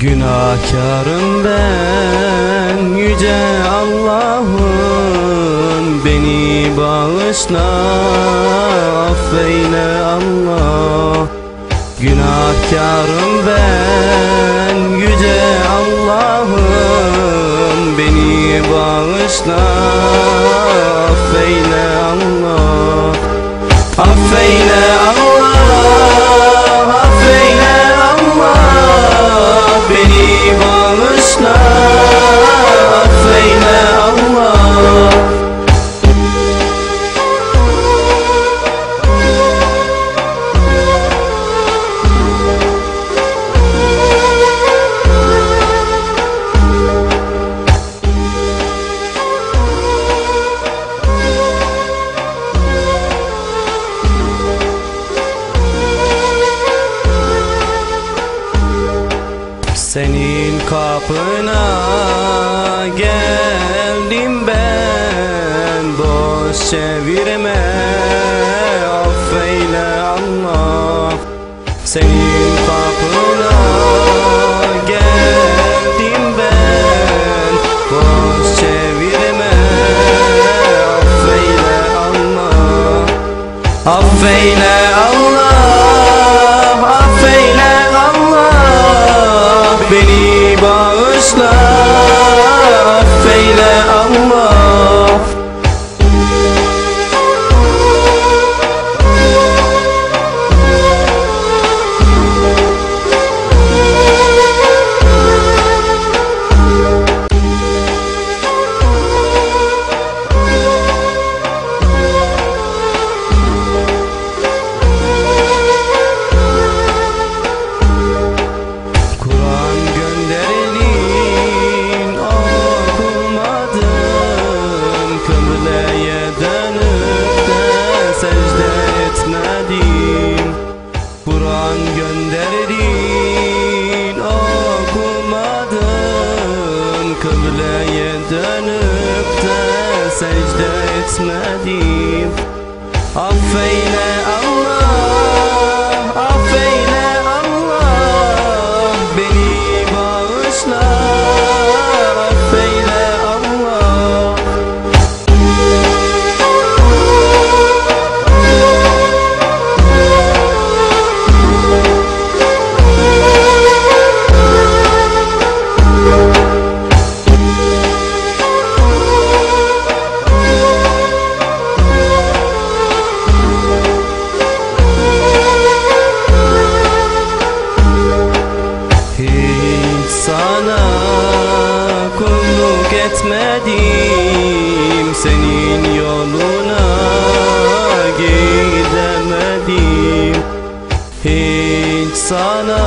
Günahkarım ben yüce Allah'ım. Beni bağışla affeyle Allah. Günahkarım ben yüce Allah'ım. Beni bağışla affeyle Allah. Affeyle kapına geldim ben. Boş çevirme affeyle Allah. Senin kapına geldim ben. Boş çevirme affeyle Allah. Affeyle Kur'an gönderilin okumadım Kıbleye dönüp de secde etmedim Affeyle Allah, etmedim Senin yoluna gidemedim. Hiç sana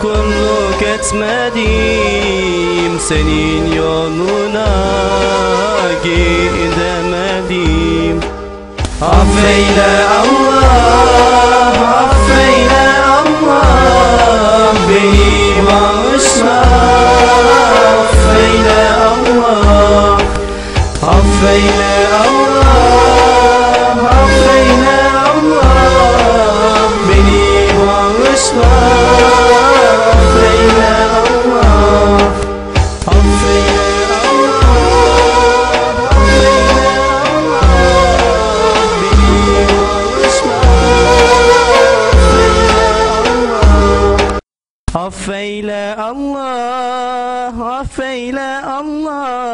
kulluk etmedim Senin yoluna gidemedim. Affeyle Allah, Affeyle Allah, affeyle Allah Beni bağışla, affeyle Allah Affeyle Allah, affeyle Allah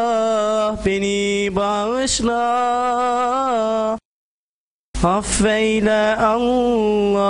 Beni Beni bağışla. Affeyle Allah